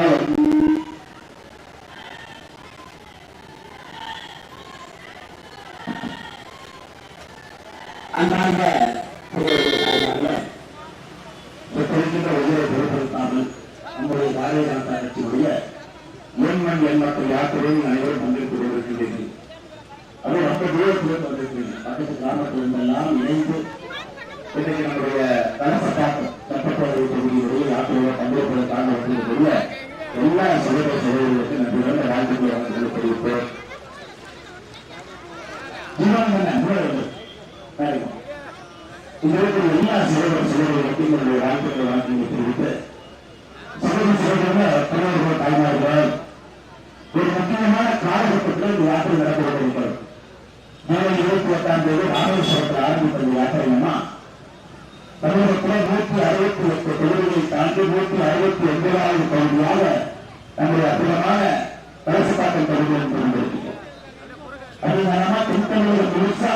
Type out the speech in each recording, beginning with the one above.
Hallelujah. இதற்கு எல்லா சகோதர சகோதரர்களுக்கும் என்னுடைய வாழ்த்துக்களை வழங்கி தெரிவித்து சகோதர சகோதரர்கள் தலைவர்கள் தாய்மார்கள் ஒரு முக்கியமான காலகட்டத்தில் இந்த யாத்திரை நடத்தப்பட்டிருக்கிறது ஜூலை இருபத்தி எட்டாம் தேதி ராமேஸ்வரத்தில் ஆரம்பித்த இந்த யாத்திரைன்னா தமிழகத்தில் நூற்றி அறுபத்தி எட்டு தொகுதிகளை தாண்டி நூற்றி அறுபத்தி ஒன்பதாவது பகுதியாக நம்முடைய அற்புதமான கலசப்பாக்கம் தொகுதியில் கொண்டிருக்கிறோம் அதிகாரமா தென்தமிழகம் முழுசா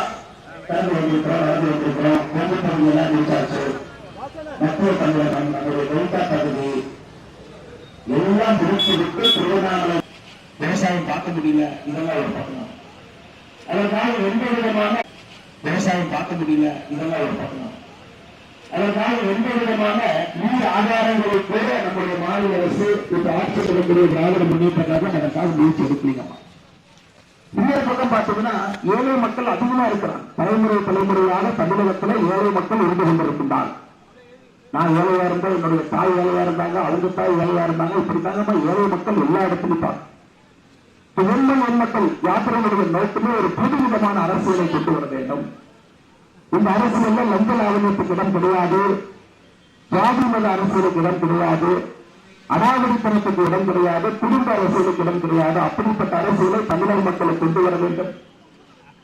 கடந்து வந்திருக்கிறோம் நடந்து வந்திருக்கிறோம் கொங்கு பகுதியெல்லாம் முடிச்சாச்சு மத்திய தமிழகம் நம்முடைய டெல்டா பகுதி எல்லாம் முடித்து விட்டு திருவண்ணாமலை விவசாயம் பார்க்க முடியல இதெல்லாம் ஒரு பக்கம். அதற்காக எந்த விதமான விவசாயம் பார்க்க முடியல இதெல்லாம் ஒரு பக்கம் அதற்காக எந்த விதமான நீர் ஆதாரங்களை கூட நம்முடைய மாநில அரசு இப்ப ஆட்சி செய்யக்கூடிய திராவிட முன்னேற்ற கழகம் அதற்காக முயற்சி எடுக்கலீங்கம்மா. இன்னொரு பக்கம் பார்த்தோம்னா ஏழை மக்கள் அதிகமா இருக்கிறான் தலைமுறை தலைமுறையாக தமிழகத்துல ஏழை மக்கள் இருந்து கொண்டிருக்கின்றார் நான் ஏழையா இருந்தா என்னுடைய தாய் ஏழையா இருந்தாங்க அவங்க தாய் ஏழையா இருந்தாங்க இப்படி தாங்கம்மா ஏழை மக்கள் எல்லா இடத்துலையும் பார்க்க எண்மண் எண்மக்கள் யாத்திரையுடைய நோக்கமே ஒரு புது விதமான அரசியலை கொண்டு வர வேண்டும். இந்த அரசியல்ல லஞ்ச லாவணியத்துக்கு இடம் கிடையாது. ஜாதி மத அரசியலுக்கு இடம் கிடையாது. அடாவடித்தனத்துக்கு இடம் கிடையாது குடும்ப அரசியலுக்கு இடம் கிடையாது. அப்படிப்பட்ட அரசியலை தமிழக மக்களை கொண்டு வர வேண்டும்.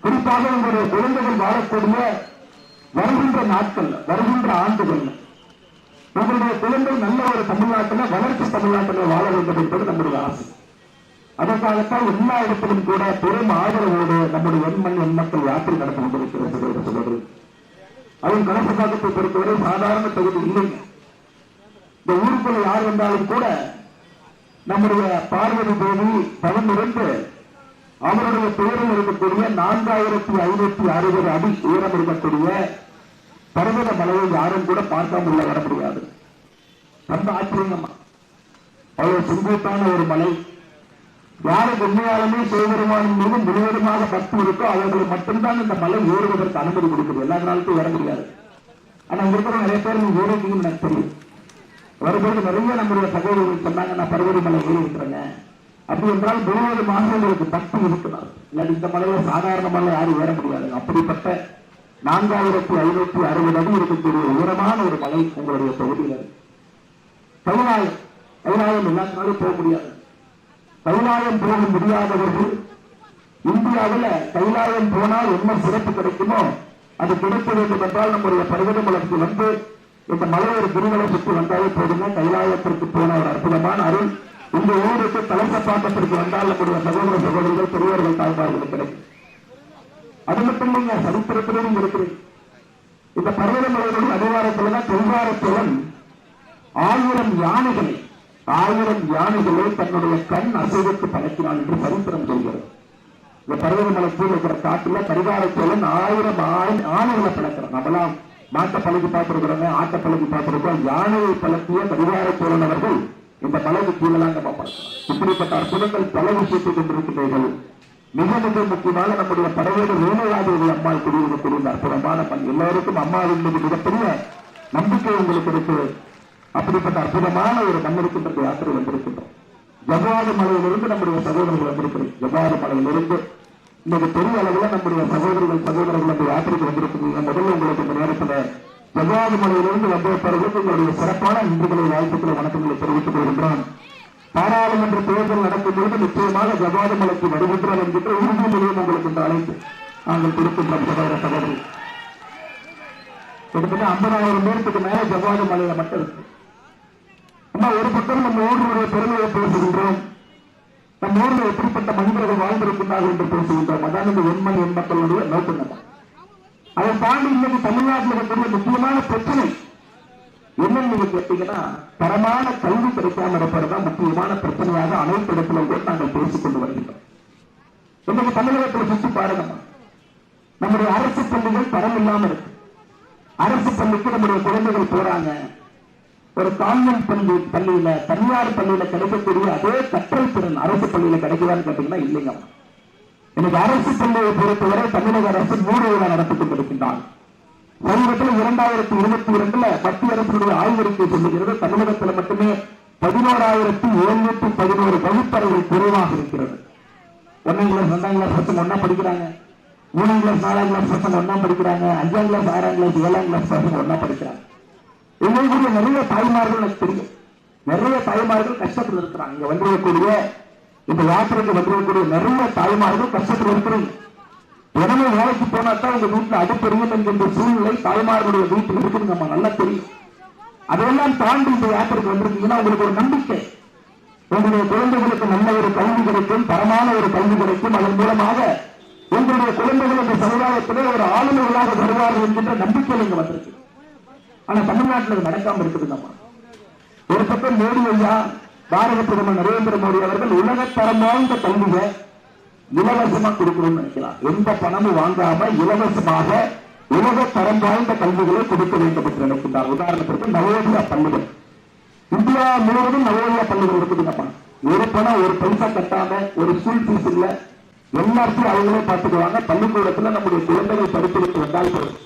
குறிப்பாக உங்களுடைய குழந்தைகள் வாழக்கூடிய வருகின்ற நாட்கள் வருகின்ற ஆண்டுகள் உங்களுடைய குழந்தை நல்ல ஒரு தமிழ்நாட்டில் வளர்ச்சி தமிழ்நாட்டில் வாழ வேண்டும் என்பது நம்முடைய ஆசை. அதற்காகத்தான் எல்லா இடத்திலும் கூட பெரும் ஆதரவோடு நம்முடைய எண்மண் எண்மக்கள் யாத்திரை நடத்தி கொண்டிருக்கிறது அதன் சகோதரி பொறுத்தவரை சாதாரண தொகுதி இல்லைங்க. இந்த ஊருக்குள்ள யார் வந்தாலும் கூட நம்முடைய பார்வதி தேவி பவன் இருந்து அவருடைய பெயரில் இருக்கக்கூடிய நான்காயிரத்தி ஐநூத்தி அறுபது அடி உயரம் இருக்கக்கூடிய பர்வத மலையை யாரும் கூட பார்க்காம உள்ள வர முடியாது. ரொம்ப ஆச்சரியமா. அவ்வளவு செங்குத்தான ஒரு மலை. யாருக்கு உண்மையாலுமே சிவபெருமானின் மீது முழுவதுமாக பக்தி இருக்கோ அவர்களுக்கு மட்டும்தான் இந்த மலை ஏறுவதற்கு அனுமதி கொடுக்குது எல்லா நாளுக்கும் வர முடியாது. ஆனா இருக்கிற நிறைய பேர் நீங்க எனக்கு தெரியும். வரும்போது நிறைய நம்முடைய சகோதரர்கள் சொன்னாங்க நான் பருவதமலை இருக்கிறேங்க. அப்படி என்றால் முழுவதுமாக உங்களுக்கு பக்தி இருக்கிறார் இல்லாட்டி இந்த மலையில சாதாரணமாக யாரும் ஏற முடியாது அப்படிப்பட்ட நான்காயிரத்தி ஐநூத்தி அறுபது அடி இருக்கக்கூடிய உயரமான ஒரு மலை உங்களுடைய தொகுதியில் இருக்கு. கைலாயம் கைலாயம் எல்லாத்தினாலும் போக முடியாது. கைலாயம் போக முடியாதவர்கள் இந்தியாவில் கைலாயம் போனால் என்ன சிறப்பு கிடைக்குமோ அது கிடைக்க வேண்டும் என்றால் நம்முடைய பர்வதமலைக்கு வந்து இந்த மலையோர குருகளை சுற்றி வந்தாலே போதுங்க. கைலாயத்திற்கு போன ஒரு அற்புதமான அருள். இந்த ஊருக்கு தலைசப்பாட்டத்திற்கு வந்தால் நம்முடைய சகோதர சகோதரிகள் பெரியவர்கள் தாய்மார்கள் கிடைக்கும் அது மட்டும் இல்லைங்க சரித்திரத்திலும் இருக்கிறேன் இந்த பர்வதமலையுடைய அதிகாரத்தில் தான் தென்காரத்துடன் ஆயிரம் யானைகளை ஆயிரம் யானைகளை தன்னுடைய கண் அசைவுக்கு பழக்கினான் என்று சரித்திரம் சொல்கிறது. இந்த பருவமலை கீழே இருக்கிற காட்டுல கரிகால ஆயிரம் ஆணைகளை பழக்கிறான் நம்மளாம் மாட்டை பழகி பார்த்திருக்கிறோங்க ஆட்டை பழகி பார்த்திருக்கோம் யானையை பழக்கிய கரிகால தோழனவர்கள் இந்த பழகு கீழலாங்க பார்ப்பாங்க இப்படிப்பட்ட அற்புதங்கள் பல விஷயத்தை கொண்டிருக்கிறீர்கள் மிக மிக முக்கியமாக நம்முடைய படையோடு வேலையாதேவி அம்மாள் குடியிருக்கக்கூடிய இந்த அற்புதமான பண். எல்லோருக்கும் அம்மாவின் மீது மிகப்பெரிய நம்பிக்கை உங்களுக்கு இருக்கு. அப்படிப்பட்ட அற்புதமான ஒரு மண்ணிருக்கின்ற யாத்திரை வந்திருக்கின்றோம் ஜவ்வாறு மலையிலிருந்து நம்முடைய சகோதரர்கள் வந்திருக்கிறோம் ஜவ்வாறு மலையிலிருந்து இன்னைக்கு பெரிய அளவில் நம்முடைய சகோதரிகள் சகோதரர்கள் அந்த யாத்திரைக்கு வந்திருக்கிறீங்க முதல்ல உங்களுக்கு இந்த நேரத்தில் எவ்வாறு மலையிலிருந்து வந்த பிறகு உங்களுடைய சிறப்பான இன்றுகளை வாழ்த்துக்களை வணக்கங்களை தெரிவித்துக் கொள்கின்றான் பாராளுமன்ற தேர்தல் நடக்கும் பொழுது நிச்சயமாக ஜவ்வாது மலைக்கு வருகின்றோம் என்கின்ற உறுதிமொழியும் உங்களுக்கு இந்த அழைப்பு நாங்கள் கொடுக்கின்ற சகோதர சகோதரி. கிட்டத்தட்ட ஐம்பதாயிரம் பேருக்கு மேல ஜவ்வாது மலையில மட்டும் இருக்கு. அம்மா ஒரு பக்கம் நம்ம ஊர்களுடைய பெருமையை பேசுகின்றோம். நம்ம ஊர்ல எப்படிப்பட்ட மனிதர்கள் வாழ்ந்திருக்கிறார்கள் என்று பேசுகின்றோம் அதான் இந்த எண்மண் எண்மக்களுடைய நோக்கம். அதை தாண்டி இன்னைக்கு தமிழ்நாட்டில் இருக்கக்கூடிய முக்கியமான பிரச்சனை என்னன்னு நீங்க கேட்டீங்கன்னா தரமான கல்வி கிடைக்காம இருப்பதுதான் முக்கியமான பிரச்சனையாக அனைத்து இடத்துல கூட நாங்கள் பேசிக்கொண்டு வருகின்றோம். இன்னைக்கு தமிழகத்தில் சுற்றி பாருங்க. நம்முடைய அரசு பள்ளிகள் தரம் இல்லாம இருக்கு. அரசு பள்ளிக்கு நம்முடைய குழந்தைகள் போறாங்க. ஒரு கான்வென்ட் பள்ளி பள்ளியில தனியார் பள்ளியில கிடைக்கக்கூடிய அதே கற்றல் திறன் அரசு பள்ளியில கிடைக்குதான்னு கேட்டீங்கன்னா இல்லைங்க. எனக்கு அரசு பள்ளியை பொறுத்தவரை தமிழக அரசு மூணு விழா நடத்தி கொண்டிருக்கின்றார். சமீபத்தில் இரண்டாயிரத்தி இருபத்தி இரண்டுல மத்திய அரசுடைய ஆய்வறிக்கை சொல்லுகிறது தமிழகத்தில் மட்டுமே பதினோராயிரத்தி எழுநூத்தி பதினோரு வகுப்பறைகள் குறைவாக இருக்கிறது. ஒன்னாம் கிளாஸ் ரெண்டாம் கிளாஸ் பசங்க ஒன்னா படிக்கிறாங்க. மூணாம் கிளாஸ் நாலாம் கிளாஸ் பசங்க ஒன்னா படிக்கிறாங்க. அஞ்சாம் கிளாஸ் ஆறாம் கிளாஸ் ஏழாம் கிளாஸ் பசங்க ஒன்னா படிக்கிறாங்க. எங்களுடைய நிறைய தாய்மார்கள் எனக்கு தெரியும். நிறைய தாய்மார்கள் கஷ்டத்தில் இருக்கிறாங்க இங்க வந்திருக்கக்கூடிய இந்த யாத்திரைக்கு வந்திருக்கக்கூடிய நிறைய தாய்மார்கள் கஷ்டத்தில் இருக்கிறீங்க தினமும் வேலைக்கு போனா தான் உங்க வீட்டுல அடுப்பெரியும் என்கின்ற சூழ்நிலை தாய்மார்களுடைய வீட்டில் இருக்குன்னு நம்ம நல்லா தெரியும். அதையெல்லாம் தாண்டி இந்த யாத்திரைக்கு வந்திருக்கீங்கன்னா உங்களுக்கு ஒரு நம்பிக்கை. உங்களுடைய குழந்தைகளுக்கு நல்ல ஒரு கல்வி கிடைக்கும் தரமான ஒரு கல்வி கிடைக்கும். அதன் மூலமாக உங்களுடைய குழந்தைகள் இந்த சமுதாயத்திலே ஒரு ஆளுநர்களாக வருவார்கள் என்கின்ற நம்பிக்கை நீங்க வந்திருக்கு. ஆனா தமிழ்நாட்டில் அது நடக்காம இருக்குதுங்கம்மா. ஒரு பக்கம் மோடி ஐயா பாரத பிரதமர் நரேந்திர மோடி அவர்கள் உலக வாய்ந்த கல்வியை இலவசமா கொடுக்கணும்னு நினைக்கலாம் எந்த பணமும் வாங்காம இலவசமாக உலக தரம் வாய்ந்த கல்விகளை கொடுக்க வேண்டும் என்று நினைக்கின்றார். உதாரணத்திற்கு நவோதயா பள்ளிகள். இந்தியா முழுவதும் நவோதயா பள்ளிகள் இருக்குதுங்கப்பா ஒரு பணம் ஒரு பைசா கட்டாம ஒரு ஸ்கூல் ஃபீஸ் இல்ல. எல்லாத்தையும் அவங்களே பார்த்துக்குவாங்க. பள்ளிக்கூடத்துல நம்முடைய குழந்தைகள் படித்து வந்தால் போதும்.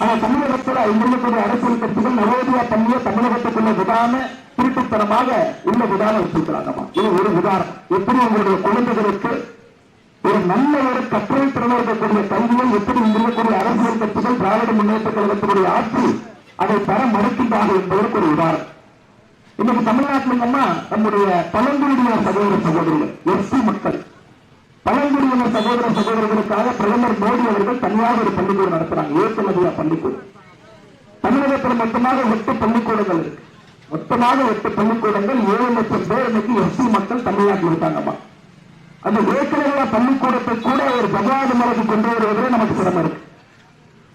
ஆனா தமிழகத்துல இருக்கக்கூடிய அரசியல் கட்சிகள் நவோதயா பள்ளியை தமிழகத்துக்குள்ள விடாம திருட்டுத்தனமாக உள்ள விடாம வச்சிருக்கிறாங்கம்மா. இது ஒரு உதாரணம். எப்படி உங்களுடைய குழந்தைகளுக்கு ஒரு நல்ல ஒரு கற்றல் திறன் இருக்கக்கூடிய கல்வியை எப்படி இருக்கக்கூடிய அரசியல் கட்சிகள் திராவிட முன்னேற்ற கழகத்தினுடைய ஆட்சி அதை தர மறுக்கின்றார்கள் என்பதற்கு ஒரு உதாரணம். இன்னைக்கு தமிழ்நாட்டில் நம்முடைய பழங்குடியினர் சகோதர சகோதரிகள் எஸ்சி மக்கள். பழங்குடியின சகோதர சகோதரர்களுக்காக பிரதமர் மோடி அவர்கள் தனியாக ஒரு பள்ளிக்கூடம் நடத்துறாங்க. ஏற்றுமதியா பள்ளிக்கூடம். தமிழகத்தில் மொத்தமாக எட்டு பள்ளிக்கூடங்கள் இருக்கு. மொத்தமாக எட்டு பள்ளிக்கூடங்கள் ஏழு லட்சம் பேர் இன்னைக்கு எஸ்சி மக்கள் தமிழ்நாட்டில் இருக்காங்கம்மா. அந்த ஏற்கனவே பள்ளிக்கூடத்தை கூட ஒரு ஜகாது மரபு கொண்டு வருவதே நமக்கு சிரமம் இருக்கு.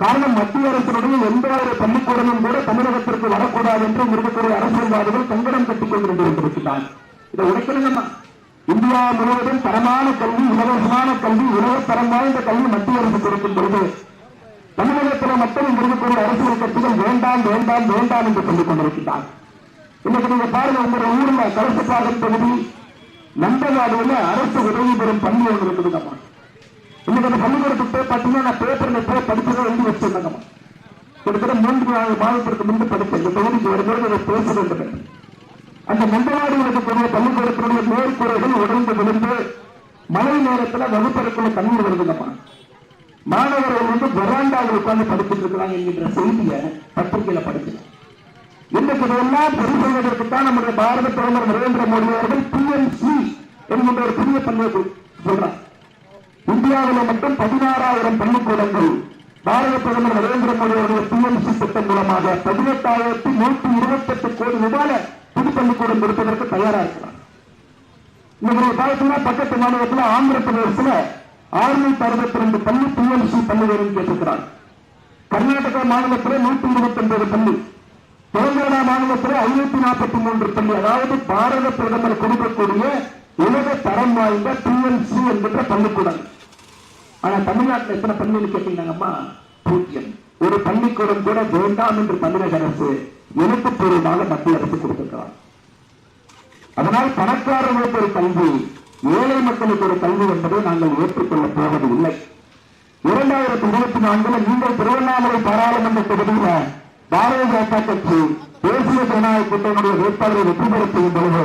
காரணம் மத்திய அரசினுடைய எந்த ஒரு பள்ளிக்கூடமும் கூட தமிழகத்திற்கு வரக்கூடாது என்று இருக்கக்கூடிய அரசியல்வாதிகள் கங்கடம் கட்டிக் கொண்டு கொண்டிருக்கிறார் இதை உடைக்கணுங்கம்மா. இந்தியா முழுவதும் தரமான கல்வி இலவசமான கல்வி உலகத்தரம் வாய்ந்த கல்வி மத்திய அரசு கொடுக்கும் பொழுது தமிழகத்தில் மட்டும் இருக்கக்கூடிய அரசியல் கட்சிகள் வேண்டாம் வேண்டாம் வேண்டாம் என்று சொல்லிக் கொண்டிருக்கிறார் இன்னைக்கு நீங்க பாருங்க உங்களுடைய ஊர்ல கலசப்பாக்கம் தொகுதி நந்தவாடியில அரசு உதவி பெறும் பள்ளி ஒன்று இருக்குதுங்கம்மா. இன்னைக்கு அந்த பள்ளிக்கூடத்துக்கு போய் பார்த்தீங்கன்னா நான் பேப்பர்ல போய் படிச்சதை எழுதி வச்சிருந்தேங்கம்மா. கிட்டத்தட்ட மூன்று நாலு மாதத்திற்கு முன்பு படித்தேன். இந்த தொகுதிக்கு வருகிறது அதை பேச அந்த நந்தவாடியில் இருக்கக்கூடிய பள்ளிக்கூடத்தினுடைய மேற்கூரைகள் உடைந்து விழுந்து மழை நேரத்துல வகுப்பறைக்குள்ள தண்ணீர் வருதுங்கப்பா. மாணவர்கள் வந்து வராண்டாவில் உட்கார்ந்து படிச்சுட்டு இருக்கிறாங்க என்கின்ற செய்தியை பத்திரிகையில படிக்கலாம் இன்னைக்கு இதெல்லாம் சரி செய்வதற்கு தான் நம்முடைய பாரத பிரதமர் நரேந்திர மோடி அவர்கள் பிஎம்சி என்கின்ற ஒரு புதிய பள்ளியை சொல்றார். இந்தியாவில் மட்டும் பதினாறாயிரம் பள்ளிக்கூடங்கள் பாரத பிரதமர் நரேந்திர மோடி அவருடைய பிஎம்சி திட்டம் மூலமாக பதினெட்டாயிரத்தி நூற்றி இருபத்தி எட்டு கோடி ரூபாய் புது பள்ளிக்கூடம் கொடுப்பதற்கு தயாரா இருக்கிறார். பக்கத்து மாநிலத்தில் ஆந்திர பிரதேசத்தில் ஆறுநூத்தி அறுபத்தி ரெண்டு பள்ளி பிஎம்சி பள்ளிகளும் கேட்டிருக்கிறார். கர்நாடக மாநிலத்தில் நூத்தி இருபத்தி ஒன்பது பள்ளி தெலுங்கானா மாநிலத்தில் ஐநூத்தி நாற்பத்தி மூன்று பள்ளி அதாவது பாரத பிரதமர் கொடுக்கக்கூடிய உலக தரம் வாய்ந்த பிஎம்சி என்கின்ற பள்ளிக்கூடம். ஆனா தமிழ்நாட்டில் எத்தனை பள்ளி கேட்டீங்கன்னாங்கம்மா பூஜ்யம். ஒரு பள்ளிக்கூடம் கூட வேண்டாம் என்று தமிழக அரசு எழுத்துப்பூர்வமாக மத்திய அரசு கொடுத்திருக்கிறார். அதனால் பணக்காரர்களுக்கு ஒரு கல்வி ஏழை மக்களுக்கு ஒரு கல்வி என்பதை நாங்கள் ஏற்றுக்கொள்ளப் போவது இல்லை இரண்டாயிரத்தி இருபத்தி நான்குல நீங்கள் திருவண்ணாமலை பாராளுமன்ற தொகுதியில பாரதிய ஜனதா கட்சி தேசிய ஜனநாயக கூட்டணியுடைய வேட்பாளரை வெற்றி பெற செய்யும் பொழுது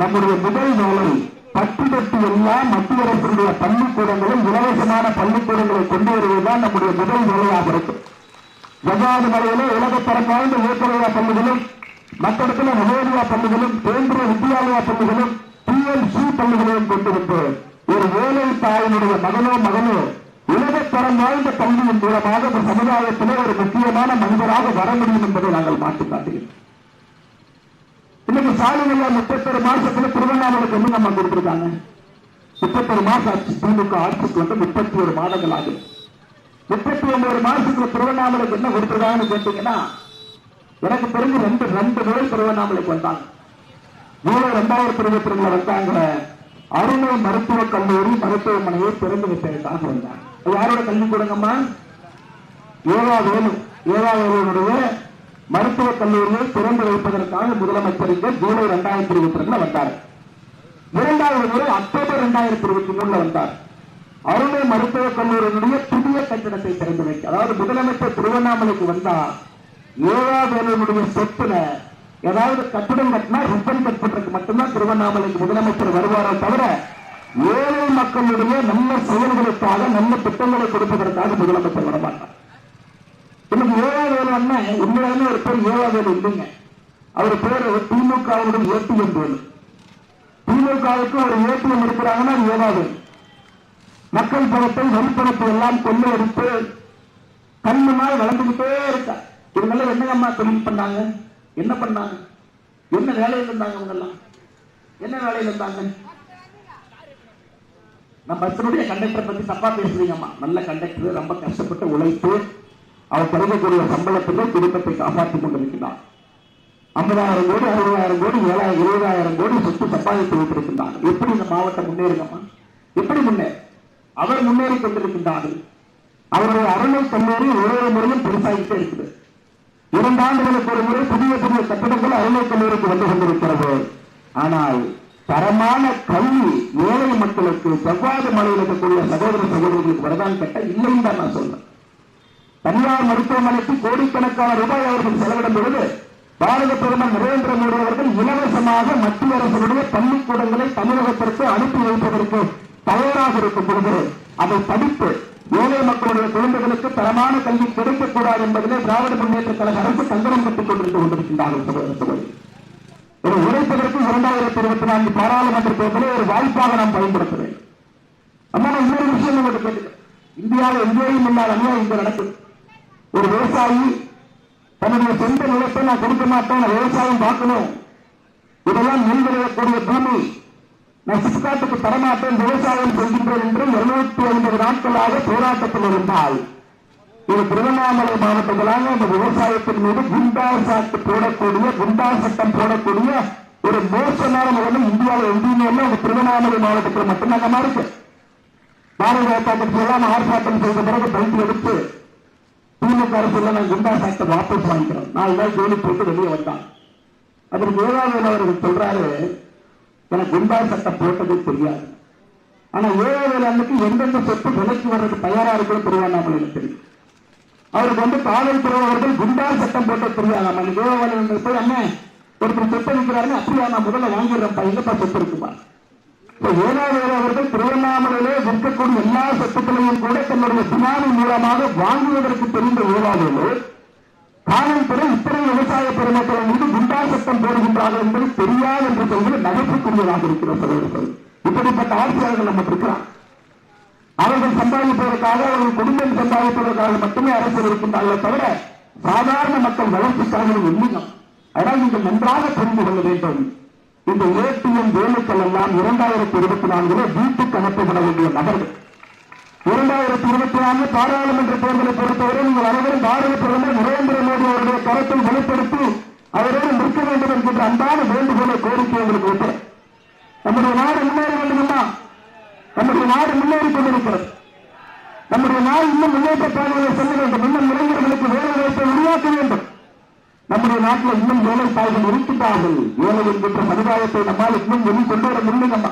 நம்முடைய முதல் வேலை பத்து பத்து எல்லாம் மத்திய அரசுடைய பள்ளிக்கூடங்களும் இலவசமான பள்ளிக்கூடங்களை கொண்டு வருவதுதான் நம்முடைய முதல் வேலையாக இருக்கும். எவ்வாறு மலையிலே உலகத்தரம் வாய்ந்த ஏக்கரையா பள்ளிகளும் மற்றிடத்தில் நவோதயா பள்ளிகளும் கேந்திரிய வித்யாலயா பள்ளிகளும் பிஎல்சி பள்ளிகளையும் கொண்டு வந்து ஒரு ஏழை தாயினுடைய மகனோ மகனோ உலகத்தரம் வாய்ந்த கல்வியின் மூலமாக ஒரு சமுதாயத்திலே ஒரு முக்கியமான மனிதராக வர முடியும் என்பதை நாங்கள் மாற்றி காட்டுகிறோம். இன்னைக்கு சாலைகள்ல முப்பத்தொரு மாசத்துல திருவண்ணாமலைக்கு வந்து நம்ம கொடுத்திருக்காங்க முப்பத்தொரு மாசம் ஆட்சி திமுக ஆட்சிக்கு வந்து முப்பத்தி ஒரு மாதங்கள் ஆகுது. முப்பத்தி ஒன்பது மாசத்துக்கு திருவண்ணாமலைக்கு என்ன கொடுத்துருக்காங்கன்னு கேட்டீங்கன்னா எனக்கு தெரிஞ்சு ரெண்டு ரெண்டு முறை திருவண்ணாமலைக்கு வந்தாங்க. ஜூலை ரெண்டாயிரத்தி இருபத்தி ரெண்டுல வந்தாங்க அருணை மருத்துவ கல்லூரி மருத்துவமனையை திறந்து வைப்பதற்காக வந்தாங்க. யாரோட கல்வி கொடுங்கம்மா? ஏவா வேலு. ஏவா வேலுடைய மருத்துவக் கல்லூரியை திறந்து வைப்பதற்காக முதலமைச்சர் ஜூலை ரெண்டாயிரத்தி இருபத்தி ரெண்டுல வந்தார். இரண்டாவது முறை அக்டோபர் இரண்டாயிரத்தி இருபத்தி மூணுல வந்தார். அருணை மருத்துவக் கல்லூரியினுடைய புதிய கட்டிடத்தை திறந்து வைக்க அதாவது முதலமைச்சர் திருவண்ணாமலைக்கு வந்தா ஏழாவது சொத்துல ஏதாவது கட்டிடம் கட்டினா ரிப்பன் கட் பண்றதுக்கு மட்டும்தான் திருவண்ணாமலைக்கு முதலமைச்சர் வருவாரே தவிர ஏழை மக்களுடைய நல்ல செயல்களுக்காக நல்ல திட்டங்களை கொடுப்பதற்காக முதலமைச்சர் வரமாட்டார். இன்னைக்கு ஏழாவது வேலு அண்ணன் ஒரு பேர் ஏழாவது இல்லைங்க. அவர் பேர் திமுகவுடன் ஏடிஎம் வேலு திமுகவுக்கு ஒரு ஏடிஎம் இருக்கிறாங்கன்னா அது மக்கள் பணத்தை வரிப்பணத்தை எல்லாம் கொள்ளையடித்து கண்ணுமாய் வளர்ந்துகிட்டே இருக்கா இவங்கெல்லாம் அம்மா தொழில் பண்ணாங்க? என்ன பண்ணாங்க? என்ன வேலையில் இருந்தாங்க இவங்கெல்லாம்? என்ன வேலையில் இருந்தாங்க? நம்ம பஸ்ஸனுடைய கண்டக்டரை பத்தி தப்பா பேசுறீங்கம்மா. நல்ல கண்டக்டர் ரொம்ப கஷ்டப்பட்டு உழைத்து அவர் கிடைக்கக்கூடிய சம்பளத்திலே குடும்பத்தை காப்பாற்றிக் கொண்டிருக்கிறார். ஐம்பதாயிரம் கோடி அறுபதாயிரம் கோடி ஏழாயிரம் இருபதாயிரம் கோடி சொத்து சம்பாதித்து வைத்திருக்கின்றார். எப்படி இந்த மாவட்டம் முன்னேறுங்கம்மா எப்படி முன்னேறு அவர் முன்னேறி கொண்டிருக்கின்றார்கள் அவருடைய அருணை கல்லூரி ஒரே முறையும் பெருசாகிட்டே இருக்குது. இரண்டு ஆண்டுகளுக்கு ஒரு முறை புதிய புதிய கட்டிடங்கள் அருணை கல்லூரிக்கு வந்து கொண்டிருக்கிறது. ஆனால் தரமான கல்வி ஏழை மக்களுக்கு செவ்வாறு மலையில் இருக்கக்கூடிய சகோதர சகோதரிகளுக்கு வரதான் கேட்ட இல்லைன்னு தான் நான் சொல்றேன். தனியார் மருத்துவமனைக்கு கோடிக்கணக்கான ரூபாய் அவர்கள் செலவிடும் பொழுது பாரத பிரதமர் நரேந்திர மோடி அவர்கள் இலவசமாக மத்திய அரசுடைய பள்ளிக்கூடங்களை தமிழகத்திற்கு அனுப்பி வைப்பதற்கு தயாராக இருக்கும் பொழுது அதை படித்து ஏழை மக்களுடைய குழந்தைகளுக்கு தரமான கல்வி கிடைக்கக்கூடாது என்பதிலே திராவிட முன்னேற்ற கழக அரசு கங்கணம் கட்டிக் கொண்டிருந்து கொண்டிருக்கின்றார்கள் ஒரு உழைப்பதற்கு இரண்டாயிரத்தி இருபத்தி நான்கு பாராளுமன்ற தேர்தலை ஒரு வாய்ப்பாக நாம் பயன்படுத்த வேண்டும். அம்மா இன்னொரு விஷயம் உங்களுக்கு கேட்டுக்கிறேன். இந்தியாவில் எங்கேயும் இல்லாத அநியாயம் இங்க நடக்குது. ஒரு விவசாயி தன்னுடைய சொந்த நிலத்தை நான் கொடுக்க மாட்டேன் நான் விவசாயம் பார்க்கணும். இதெல்லாம் நெல் விளையக்கூடிய பூமி. நான் சிஸ்காட்டுக்கு தரமாட்டேன் விவசாயம் செய்கின்றேன் என்று இருநூத்தி ஐம்பது நாட்களாக போராட்டத்தில் இருந்தால் இது திருவண்ணாமலை மாவட்டங்களாக அந்த விவசாயத்தின் மீது குண்டா சாட்டு போடக்கூடிய குண்டா சட்டம் போடக்கூடிய ஒரு மோசமான நிலைமை இந்தியாவில் எங்கேயுமே இல்லை. அந்த திருவண்ணாமலை மாவட்டத்தில் மட்டும்தான் இருக்கு. பாரதிய ஜனதா கட்சி எல்லாம் ஆர்ப்பாட்டம் செய்த பிறகு பயிற்சி எடுத்து திமுக அரசு நான் குண்டா சாட்டை வாபஸ் வாங்கிக்கிறேன் நாலு நாள் ஜோலி போட்டு வெளியே வந்தான். அதற்கு ஏழாவது அவர்கள் சொல்றாரு எனக்கு குண்டா சட்டம் போட்டதே தெரியாது. ஆனா ஏழாவது அன்னைக்கு எந்தெந்த சொத்து விலைக்கு வர்றது தயாரா இருக்கிறது திருவண்ணாமலையில் தெரியும். அவருக்கு வந்து காவல் அவர்கள் குண்டா சட்டம் போட்ட தெரியாதாம் நம்ம ஏழாவது போய் அண்ணன் ஒருத்தர் சொத்து இருக்கிறாருன்னு அப்படியா நான் முதல்ல வாங்கிடுறேன் எங்கப்பா சொத்து இருக்குமா இப்ப ஏழாவது அவர்கள் திருவண்ணாமலையிலே விற்கக்கூடிய எல்லா சொத்துக்களையும் கூட தன்னுடைய பினாமி மூலமாக வாங்குவதற்கு தெரிந்த ஏழாவது காவல்துறை இத்தனை விவசாய பெருமக்கள் மீது குண்டா சட்டம் போடுகின்றார்கள் என்பது தெரியாது என்று சொல்வது நகைப்புக்குரியதாக இருக்கிற சகோதரர்கள் இப்படிப்பட்ட ஆட்சியாளர்கள் நம்ம இருக்கிறார். அவர்கள் சம்பாதிப்பதற்காக அவர்கள் குடும்பம் சம்பாதிப்பதற்காக மட்டுமே அரசு இருக்கின்றார்கள் தவிர சாதாரண மக்கள் வளர்ச்சிக்காக இல்லைங்க அதனால் நீங்கள் நன்றாக புரிந்து கொள்ள வேண்டும். இந்த ஏடிஎம் வேலைகள் எல்லாம் இரண்டாயிரத்தி இருபத்தி நான்குல வீட்டுக்கு அனுப்பப்பட வேண்டிய நபர்கள். இரண்டாயிரத்தி இருபத்தி நான்கு பாராளுமன்ற தேர்தலை பொறுத்தவரை நீங்கள் அனைவரும் பாரத பிரதமர் நரேந்திர மோடி அவருடைய கருத்தை வெளிப்படுத்தி அவரோடு நிற்க வேண்டும் என்கின்ற அன்பான வேண்டுகோளை கோரிக்கை உங்களுக்கு வைக்கிறேன். நம்முடைய நாடு முன்னேற வேண்டுமா நம்முடைய நாடு முன்னேறி கொண்டிருக்கிறது. நம்முடைய நாடு இன்னும் முன்னேற்ற பாதையில் செல்ல வேண்டும். இன்னும் இளைஞர்களுக்கு வேலை வாய்ப்பை உருவாக்க வேண்டும். நம்முடைய நாட்டில் இன்னும் வேலை தாய்கள் இருக்கின்றார்கள். வேலை என்கின்ற சமுதாயத்தை நம்மால் இன்னும் வெளி கொண்டு வர முடியும்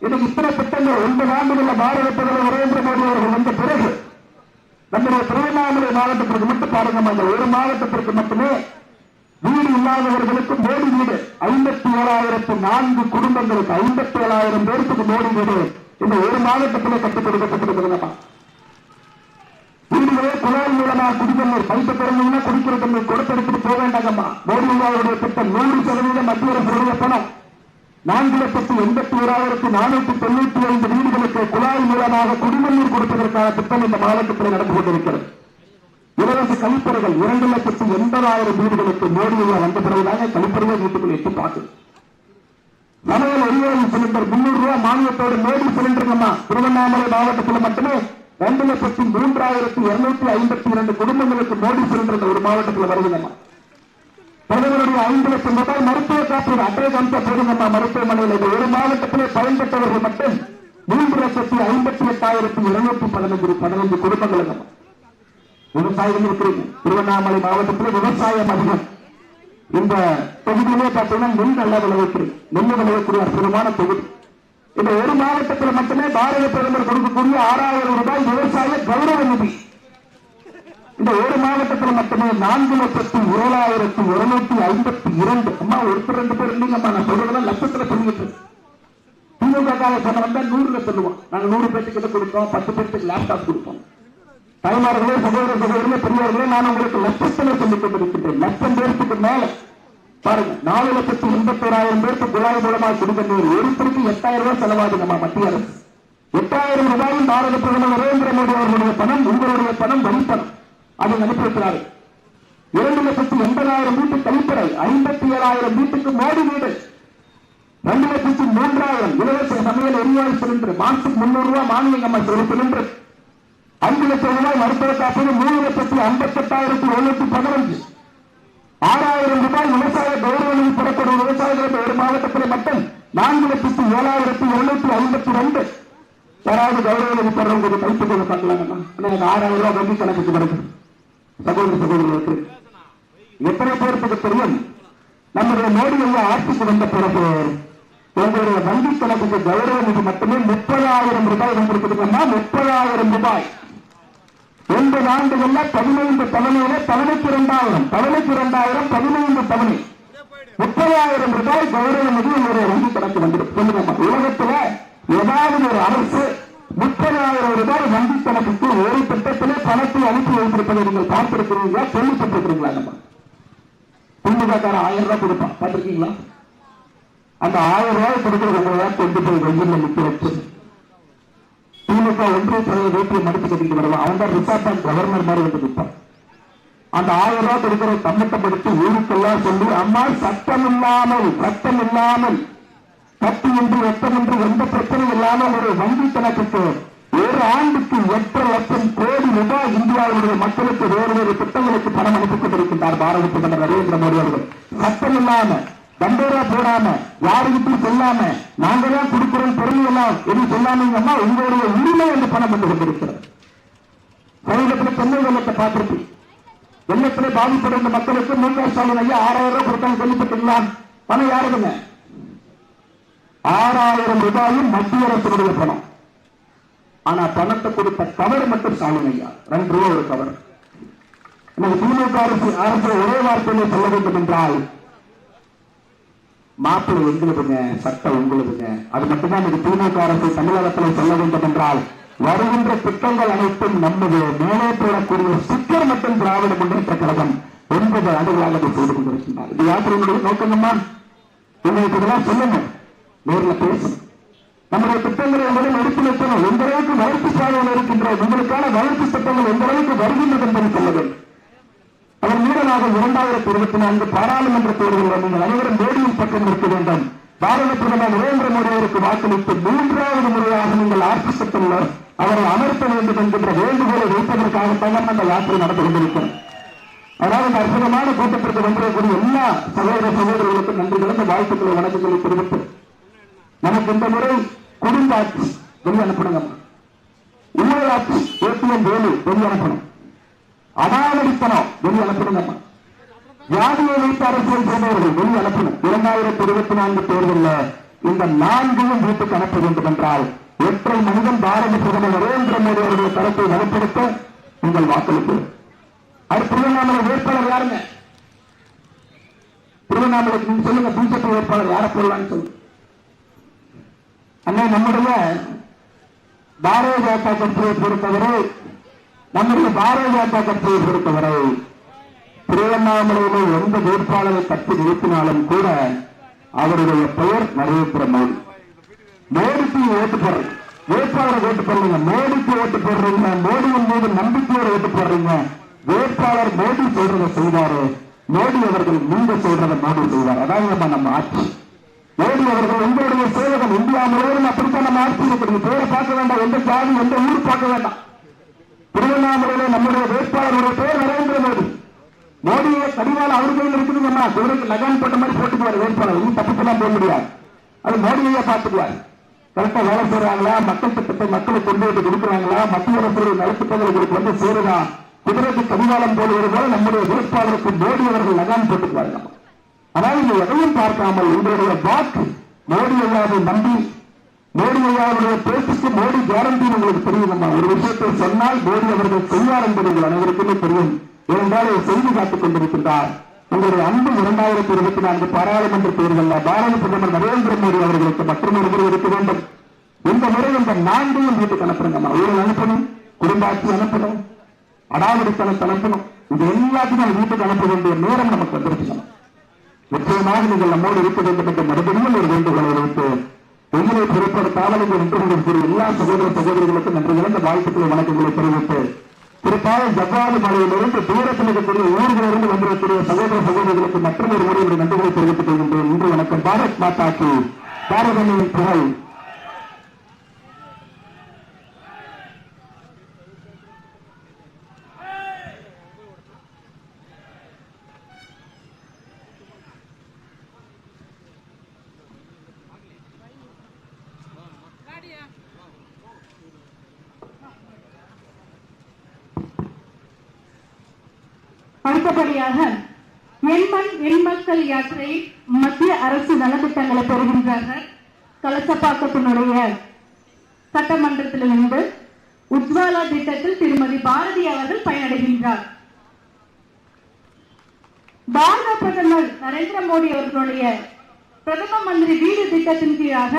இன்னைக்கு இத்தனை திட்டங்கள் ஒன்பது ஆண்டுகள் பாரத பிரதமர் நரேந்திர மோடி அவர்கள் வந்த பிறகு நம்முடைய திருவண்ணாமலை மாவட்டத்திற்கு மட்டும் பாருங்க அந்த ஒரு மாவட்டத்திற்கு மட்டுமே வீடு இல்லாதவர்களுக்கு மோடி வீடு. ஐம்பத்தி ஏழாயிரத்து நான்கு குடும்பங்களுக்கு ஐம்பத்தி ஏழாயிரம் பேருக்கு மோடி வீடு. இந்த ஒரு மாவட்டத்திலே கட்டுக் கொடுக்கப்பட்டிருக்கிறதா வீடுகளே குழாய் மூலமா குடிக்கணும் பைப்பு திறந்தீங்கன்னா குடிக்கிற தண்ணீர் கொடுத்தெடுத்துட்டு போக வேண்டாங்கம்மா மோடி அவருடைய திட்டம் நூறு சதவீதம் மத்திய அரசு பணம் நான்கு லட்சத்தி எண்பத்தி ஓராயிரத்தி நானூத்தி தொண்ணூத்தி ஐந்து வீடுகளுக்கு குழாய் மூலமாக குடிநீர் கொடுப்பதற்கான திட்டம் இந்த மாவட்டத்தில் நடந்து கொண்டிருக்கிறது. இலவச கழிப்பறைகள் இரண்டு லட்சத்து எண்பதாயிரம் வீடுகளுக்கு மோடி வந்த பிறகுதாங்க கழிப்பறையை வீட்டுக்குள் எட்டு பார்க்குது சமையல் எரிவாயு சிலிண்டர் முன்னூறு ரூபாய் மானியத்தோடு மோடி சிலிண்டருங்கம்மா திருவண்ணாமலை மாவட்டத்தில் மட்டுமே ரெண்டு லட்சத்தி மூன்றாயிரத்தி இருநூத்தி ஐம்பத்தி இரண்டு குடும்பங்களுக்கு மோடி சிலிண்டர் ஒரு மாவட்டத்தில் வருதுங்கம்மா. பிரதமருடைய ஐந்து லட்சம் ரூபாய் மருத்துவ காப்பீடு அட்டை காமித்த போதுங்கம்மா மருத்துவமனையில். இந்த ஒரு மாவட்டத்திலே பயன்பெற்றவர்கள் மட்டும் மூன்று லட்சத்தி ஐம்பத்தி எட்டாயிரத்தி இருநூத்தி பதினஞ்சு பதினைந்து குடும்பங்கள் விவசாயம் இருக்கிறீங்க. திருவண்ணாமலை மாவட்டத்தில் விவசாயம் அதிகம். இந்த தொகுதியிலே பார்த்தீங்கன்னா நெல் நல்லா விளைவிக்கிறேன் நெல் விளைவிக்கூடிய அற்புதமான தொகுதி. இந்த ஒரு மாவட்டத்தில் மட்டுமே பாரத பிரதமர் கொடுக்கக்கூடிய ஆறாயிரம் ரூபாய் விவசாய கௌரவ நிதி. இந்த ஒரு மாவட்டத்தில் மட்டுமே நான்கு லட்சத்தி ஏழாயிரத்தி இருநூத்தி ஐம்பத்தி இரண்டு. அம்மா ஒருத்தர் ரெண்டு பேர் இருந்தீங்கம்மா. நான் சொல்றதெல்லாம் லட்சத்துல சொல்லிட்டு திமுக கால சொன்ன வந்தா நூறுல சொல்லுவோம் நாங்க நூறு பேருக்கு கிட்ட கொடுப்போம் பத்து பேருக்கு லேப்டாப் கொடுப்போம் தாய்மார்களே சகோதர சகோதரர்களே பெரியவர்களே நான் உங்களுக்கு லட்சத்துல சொல்லிக் கொண்டிருக்கின்றேன். லட்சம் பேருக்கு மேல. பாருங்க நாலு லட்சத்தி எண்பத்தோராயிரம் பேருக்கு குழாய் மூலமாக கொடுக்க ஒருத்தருக்கு எட்டாயிரம் ரூபாய் செலவாகுது மத்திய அரசு. எட்டாயிரம் ரூபாயும் பாரத பிரதமர் நரேந்திர மோடி அவர்களுடைய பணம் உங்களுடைய பணம் வரிப்பணம். அதை அனுப்பியிருக்கிறார் இரண்டு லட்சத்தி எண்பதாயிரம் வீட்டு கழிப்பறை ஐம்பத்தி ஏழாயிரம் வீட்டுக்கு மோடி வீடு. ரெண்டு லட்சத்தி மூன்றாயிரம் இலவச சமையல் எரிவாயு சிலிண்டர் மாசத்துக்கு முன்னூறு ரூபாய் மானியம் அம்மா ஒரு சிலிண்டர். அஞ்சு லட்சம் ரூபாய் மருத்துவ காப்பீடு மூணு லட்சத்தி ஐம்பத்தி எட்டாயிரத்தி எழுநூத்தி பதினஞ்சு. ஆறாயிரம் ரூபாய் விவசாய கௌரவ பெறப்படும் விவசாயிகளுக்கு ஒரு மாவட்டத்தில் மட்டும் நான்கு லட்சத்தி ஏழாயிரத்தி எழுநூத்தி ஐம்பத்தி ரெண்டு. யாராவது கௌரவங்களுக்கு நிதி பெறவங்க கைப்பற்றி பார்க்கலாங்கண்ணா எனக்கு ஆறாயிரம் ரூபாய் வங்கி கணக்குக்கு வருது சகோதர சகோதரர்களுக்கு. எத்தனை பேருக்கு தெரியும்? நம்முடைய மோடி ஐயா ஆட்சிக்கு வந்த பிறகு உங்களுடைய வங்கி கணக்குக்கு கௌரவ மட்டுமே முப்பதாயிரம் ரூபாய் வந்திருக்குதுன்னா முப்பதாயிரம் ரூபாய். ஒன்பது ஆண்டுகள்ல பதினைந்து தவணையில பதினெட்டு இரண்டாயிரம் பதினெட்டு இரண்டாயிரம் பதினைந்து தவணை. முப்பதாயிரம் ரூபாய் கௌரவ நிதி உங்களுடைய வங்கி கணக்கு வந்துடும். சொல்லுங்க உலகத்துல ஏதாவது ஒரு அரசு முப்பதாயிரம் ரூபாய் வங்கி கணக்குக்கு ஒரு திட்டத்திலே பணத்தை அனுப்பி வைத்திருப்பதை நீங்கள் பார்த்திருக்கிறீங்களா கேள்விப்பட்டிருக்கிறீங்களா நம்ம திமுகக்கார ஆயிரம் ரூபாய் கொடுப்பான் பார்த்திருக்கீங்களா? அந்த ஆயிரம் ரூபாய் கொடுக்கிறவங்க கொண்டு போய் வெயில்ல நிக்க வச்சு திமுக ஒன்றிய தலைவர் வீட்டில் மடித்து கட்டிட்டு வருவான் அவன் தான் ரிசார்ட் கவர்னர் மாதிரி வந்து நிற்பான். அந்த ஆயிரம் ரூபாய் கொடுக்கிற சம்மட்டப்படுத்தி ஊருக்கெல்லாம் சொல்லி அம்மா சட்டம் இல்லாமல் சட்டம் இல்லாமல் கட்டு என்று ரத்தம் என்று எந்த பிரச்சனை இல்லாமல் ஒரு வங்கி கணக்குக்கு ஒரு ஆண்டுக்கு எட்டரை லட்சம் கோடி ரூபாய் இந்தியாவுடைய மக்களுக்கு வேறு வேறு திட்டங்களுக்கு பணம் அனுப்பிக் கொண்டிருக்கின்றார் பாரத பிரதமர் நரேந்திர மோடி அவர்கள். சட்டம் இல்லாமல் தண்டோரா போடாம யாருக்கிட்டும் சொல்லாம நாங்க தான் கொடுக்கிறோம் பொருள் எல்லாம் என்று சொல்லாமீங்கன்னா உங்களுடைய உரிமை அந்த பணம் பண்ணி கொண்டிருக்கிறது. சமீபத்தில் சென்னை வெள்ளத்தை பார்த்திருப்பீங்க வெள்ளத்திலே பாதிப்படைந்த மக்களுக்கு மு க ஸ்டாலின் ஐயா ஆறாயிரம் ரூபாய் கொடுத்தாங்க கேள்விப்பட்டீங்களா பணம் யாருதுங்க? ஆறாயிரம் ரூபாயும் மத்திய அரசுடைய பணம். ஆனா பணத்தை கொடுத்த கவர் மட்டும் ஸ்டாலின் ஐயா. ரெண்டு ரூபாய் ஒரு கவர். நமக்கு திமுக அரசு அரசு ஒரே வார்த்தையிலே சொல்ல வேண்டும் என்றால் மாப்பிள்ளை எங்களுதுங்க சட்டம் உங்களுதுங்க அது மட்டும்தான் இது திமுக அரசு தமிழகத்தில் சொல்ல வேண்டும் என்றால் வருகின்ற திட்டங்கள் அனைத்தும் நமது மேலே போடக்கூடிய சிக்கர் மற்றும் திராவிட முன்னேற்ற கழகம் ஒன்பது ஆண்டுகளாக அதை செய்து கொண்டிருக்கின்றார். இது யாத்திரையினுடைய நோக்கங்கம்மா உங்களுக்கு இதெல்லாம் சொல்லணும் நேரில் பேசும் நம்முடைய திட்டங்களை உங்களிடம் எடுத்து வைக்கணும். எந்த அளவுக்கு வளர்ச்சி சாதனை இருக்கின்றோம் உங்களுக்கான வளர்ச்சி திட்டங்கள் எந்த அளவுக்கு வருகின்றது என்பதை சொல்ல வேண்டும். அதன் மீதமாக இரண்டாயிரத்தி இருபத்தி நான்கு பாராளுமன்ற தேர்தலில் நீங்கள் அனைவரும் மோடியின் பக்கம் இருக்க வேண்டும். பாரத பிரதமர் நரேந்திர மோடி வாக்களித்து மூன்றாவது முறையாக நீங்கள் ஆட்சி அவரை அமர்த்த வேண்டும் என்கின்ற வேண்டுகோளை வைப்பதற்காகத்தான் அந்த யாத்திரை நடந்து கொண்டிருக்கிறோம் அதனால் இந்த அற்புதமான கூட்டத்திற்கு வந்திருக்கக்கூடிய எல்லா சகோதர சகோதரர்களுக்கும் நன்றி கலந்த வாழ்த்துக்களை வணக்கங்களை தெரிவித்து நமக்கு இந்த முறை குடும்ப ஆட்சி வெளியே அனுப்பணுங்க ஊழலாட்சி ஏடிஎம் வேலு வெளியே அனுப்பணும் அடாவடித்தனம் வெளி அனுப்பணும் ஜாதியை வைத்து அரசியல் செய்தவர்கள் வெளி அனுப்பணும். இரண்டாயிரத்தி இருபத்தி நான்கு தேர்தலில் இந்த நான்கையும் வீட்டுக்கு அனுப்ப வேண்டும் என்றால் ஒற்றை மனிதன் பாரத பிரதமர் நரேந்திர மோடி அவருடைய தரத்தை வலுப்படுத்த உங்கள் வாக்களிப்பு. அது திருவண்ணாமலை வேட்பாளர் யாருங்க? திருவண்ணாமலை சொல்லுங்க பிஜேபி வேட்பாளர் யார போடலாம்னு சொல்லுங்க. அண்ணா நம்முடைய பாரதிய ஜனதா கட்சியை பொறுத்தவரை நம்முடைய பாரதிய ஜனதா கட்சியை பொறுத்தவரை திருவண்ணாமலையில எந்த வேட்பாளரை கட்சி நிறுத்தினாலும் கூட அவருடைய பெயர் நரேந்திர மோடி மோடிக்கு ஓட்டு போடுறது வேட்பாளர் ஓட்டு போடுறீங்க. மோடிக்கு ஓட்டு போடுறீங்க. மோடியின் மீது நம்பிக்கையோடு ஓட்டு போடுறீங்க. வேட்பாளர் மோடி சொல்றதை செய்வாரு மோடி அவர்கள் நீங்க சொல்றதை மோடி செய்வார் அதாவது நம்ம ஆட்சி. மோடி அவர்கள் உங்களுடைய சேவகம் இந்தியா முழுவதும் அப்படித்தான் நம்ம ஆட்சி இருக்கிறது பேரை பார்க்க வேண்டாம். எந்த ஜாதி எந்த ஊர் பார்க்க வேண்டாம். திருவண்ணாமலையில நம்முடைய வேட்பாளருடைய பெயர் நரேந்திர மோடி. மோடியை கடிவால் அவர் கையில் இருக்குதுங்கம்மா குதிரைக்கு லகான் போட்ட மாதிரி போட்டுக்குவார் வேட்பாளர். இன்னும் தப்பிச்செல்லாம் போக முடியாது. அது மோடியையே பார்த்துக்குவார். கரெக்டா வேலை செய்றாங்களா? மக்கள் திட்டத்தை மக்களுக்கு கொண்டு வந்து கொடுக்குறாங்களா? மத்திய அரசு நலத்திட்டங்களுக்கு வந்து சேருதா? குதிரைக்கு கடிவாளம் போடுவது போல நம்முடைய வேட்பாளருக்கு மோடி அவர்கள் லகான் போட்டுக்குவார் அதாவது எதையும் பார்க்காமல் உங்களுடைய வாக்கு மோடி அல்லாமல் நம்பி மோடி ஐயாவுடைய பேச்சுக்கு மோடி கேரண்டி உங்களுக்கு தெரியுங்கம்மா ஒரு விஷயத்தை சொன்னால் மோடி அவர்கள் செய்வார் என்பது உங்கள் அனைவருக்குமே தெரியும். ஏனென்றால் செய்தி காத்துக் கொண்டிருக்கின்றார். உங்களுடைய அன்பு இரண்டாயிரத்தி இருபத்தி நான்கு பாராளுமன்ற தேர்தலில் பாரத பிரதமர் நரேந்திர மோடி அவர்களுக்கு மற்றும் முறை இருக்க வேண்டும். இந்த முறை இந்த நான்கையும் வீட்டுக்கு அனுப்புறங்கம்மா ஊழல் அனுப்பணும் குடும்பாட்சி அனுப்பணும் அடாவடித்தனத்தை அனுப்பணும். இது எல்லாத்தையும் வீட்டுக்கு அனுப்ப வேண்டிய நேரம் நமக்கு வந்திருக்கணும் நிச்சயமாக நீங்கள் நம்மோடு இருக்க வேண்டும் என்ற மறுபடியும் ஒரு வேண்டுகோளை வைத்து உயிரை பொருட்படுத்தாமல் இங்கு நின்று கொண்டிருக்கிற எல்லா சகோதர சகோதரிகளுக்கும் நன்றி இழந்த வாழ்த்துக்களை வணக்கங்களை தெரிவித்து குறிப்பாக ஜவ்வாது மலையிலிருந்து தூரத்தில் இருக்கக்கூடிய ஊர்களிலிருந்து வந்திருக்கக்கூடிய சகோதர சகோதரிகளுக்கு மற்றொரு முறை நன்றிகளை தெரிவித்துக் கொள்கின்றேன். இன்று வணக்கம். பாரத் மாதாக்கு பாரதனின் புகழ் அடுத்தபடியாக எண்மண் எண்மக்கள் யாத்திரை மத்திய அரசு நலத்திட்டங்களை பெறுகின்றார்கள். கலசப்பாக்கத்தினுடைய சட்டமன்றத்திலிருந்து உஜ்வாலா திட்டத்தில் திருமதி பாரதி அவர்கள் பயனடைகின்றார். பாரத பிரதமர் நரேந்திர மோடி அவர்களுடைய பிரதம மந்திரி வீடு திட்டத்தின் கீழாக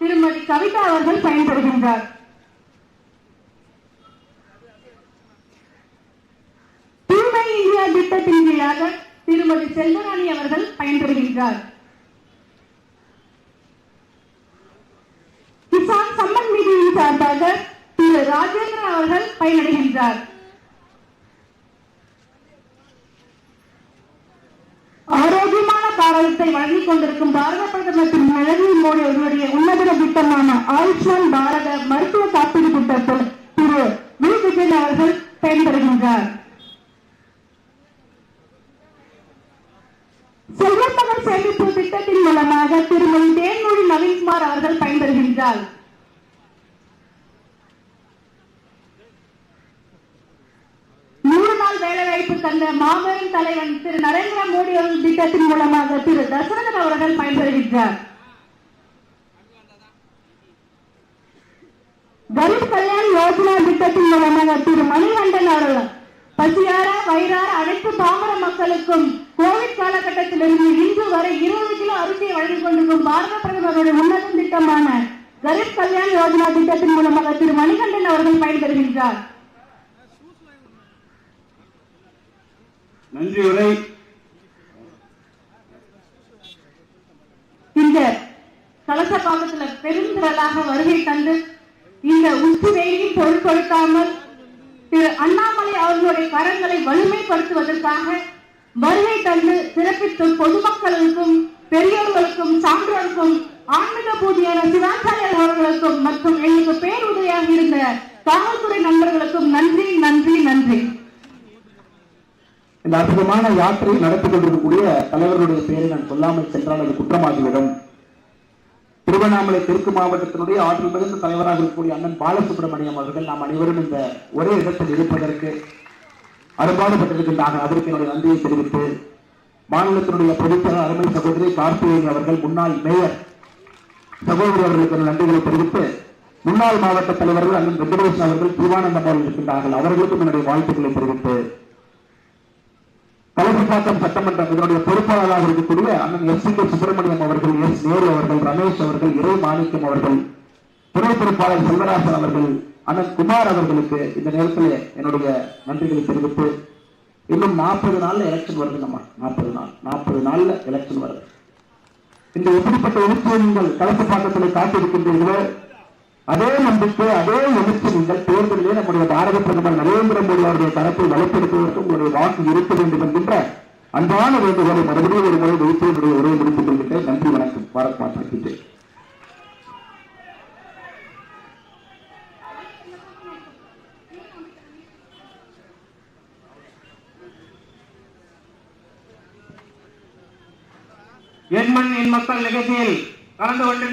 திருமதி கவிதா அவர்கள் பயன்படுகின்றார் தூய்மை இந்தியா திட்டத்தின் கீழாக திருமதி செல்வராணி அவர்கள் பயன்பெறுகின்றார். கிசான் சம்மன் நிதியின் சார்பாக திரு ராஜேந்திரன் அவர்கள் பயனடைகின்றார். ஆரோக்கியமான பாரதத்தை வழங்கிக் கொண்டிருக்கும் பாரத பிரதமர் திரு நரேந்திர மோடி அவர்களுடைய உன்னதர திட்டமான ஆயுஷ்மான் பாரத மருத்துவ காப்பீடு திட்டத்தில் திரு வி. விஜயன் அவர்கள் பயன்பெறுகின்றார். திட்டத்தின் திருமதி தேன்மொழி நவீன்குமார் அவர்கள் பயன்பெறுகின்றார். நூறு நாள் வேலைவாய்ப்பு தந்த மாபெரும் தலைவன் திரு நரேந்திர மோடி அவர்கள் திட்டத்தின் மூலமாக திரு தசரதன் அவர்கள் பயன்பெறுகின்றார். கரீப் கல்யாண் யோஜனா திட்டத்தின் மூலமாக திரு மணிகண்டன் அவர்கள் பசியார வயிறார அனைத்து பாமர மக்களுக்கும் கோவிட் காலகட்டத்திலிருந்து இன்று வரை இருபது கிலோ அரிசியை வழங்கிக் கொண்டிருக்கும் பாரத பிரதமருடைய உன்னத திட்டமான கரீப் கல்யாண் யோஜனா திட்டத்தின் மூலமாக திரு மணிகண்டன் அவர்கள் பயன்பெறுகின்றார். நன்றி உரை. இந்த கலச பாகத்துல பெருந்திரளாக வருகை தந்து இந்த உச்சி வெயிலையும் பொருட்படுத்தாமல் திரு அண்ணாமலை அவர்களுடைய கரங்களை வலிமைப்படுத்துவதற்காக வருகை தந்து சிறப்பித்தும் பொதுமக்களுக்கும் பெரியோர்களுக்கும் சான்றோருக்கும் ஆன்மீக பூஜையான சிவாச்சாரியர் அவர்களுக்கும் மற்றும் எங்களுக்கு பேருதவியாக இருந்த காவல்துறை நண்பர்களுக்கும் நன்றி நன்றி நன்றி. இந்த அற்புதமான யாத்திரை நடத்தி கொண்டிருக்கக்கூடிய தலைவர்களுடைய பெயரை நான் சொல்லாமல் சென்றால் அது குற்றமாகிவிடும். திருவண்ணாமலை தெற்கு மாவட்டத்தினுடைய ஆற்றல் மிகுந்த தலைவராக இருக்கக்கூடிய அண்ணன் பாலசுப்ரமணியம் அவர்கள் நாம் அனைவரும் இந்த ஒரே இடத்தில் இருப்பதற்கு அரும்பாடுபட்டிருக்கின்றார்கள். அதற்கு என்னுடைய நன்றியை தெரிவித்து மாநிலத்தினுடைய பொதுச்செயலர் அருமை சகோதரி கார்த்திகேயன் அவர்கள் முன்னாள் மேயர் சகோதரி அவர்களுக்கு நன்றிகளை தெரிவித்து முன்னாள் மாவட்ட தலைவர்கள் அண்ணன் வெங்கடேசன் அவர்கள் திருவானந்தம் அவர்கள் இருக்கின்றார்கள். அவர்களுக்கும் என்னுடைய வாழ்த்துக்களை தெரிவித்து கலசப்பாக்கம் சட்டமன்றம் இதனுடைய பொறுப்பாளராக இருக்கக்கூடிய அண்ணன் எஸ் சி கே சுப்பிரமணியம் அவர்கள் எஸ் நேரு அவர்கள் ரமேஷ் அவர்கள் இறை மாணிக்கம் அவர்கள் துணை பொறுப்பாளர் செல்வராசன் அவர்கள் அண்ணன் குமார் அவர்களுக்கு இந்த நேரத்தில் என்னுடைய நன்றிகளை தெரிவித்து இன்னும் நாற்பது நாள்ல எலெக்ஷன் வருது நம்ம. நாற்பது நாள். நாற்பது நாள்ல எலெக்ஷன் வருது. இந்த எப்படிப்பட்ட உறுப்பினர்கள் நீங்கள் கலசப்பாக்கத்தில் காத்திருக்கின்றீர்களோ அதே நம்பிக்கை அதே எழுச்சி நீங்கள் தேர்தலிலே நம்முடைய பாரத பிரதமர் நரேந்திர மோடி அவருடைய தரப்பை வலுப்படுத்துவதற்கு உங்களுடைய வாக்கு இருக்க வேண்டும் என்கின்ற அன்பான வேண்டுகோளை மறுபடியும் ஒரு முறை வைத்து என்னுடைய உரையை முடித்துக் கொள்கிறேன் நன்றி வணக்கம். பாரத் என் எண்மண் எண் மக்கள் நிகழ்ச்சியில் கலந்து கொண்டிருந்த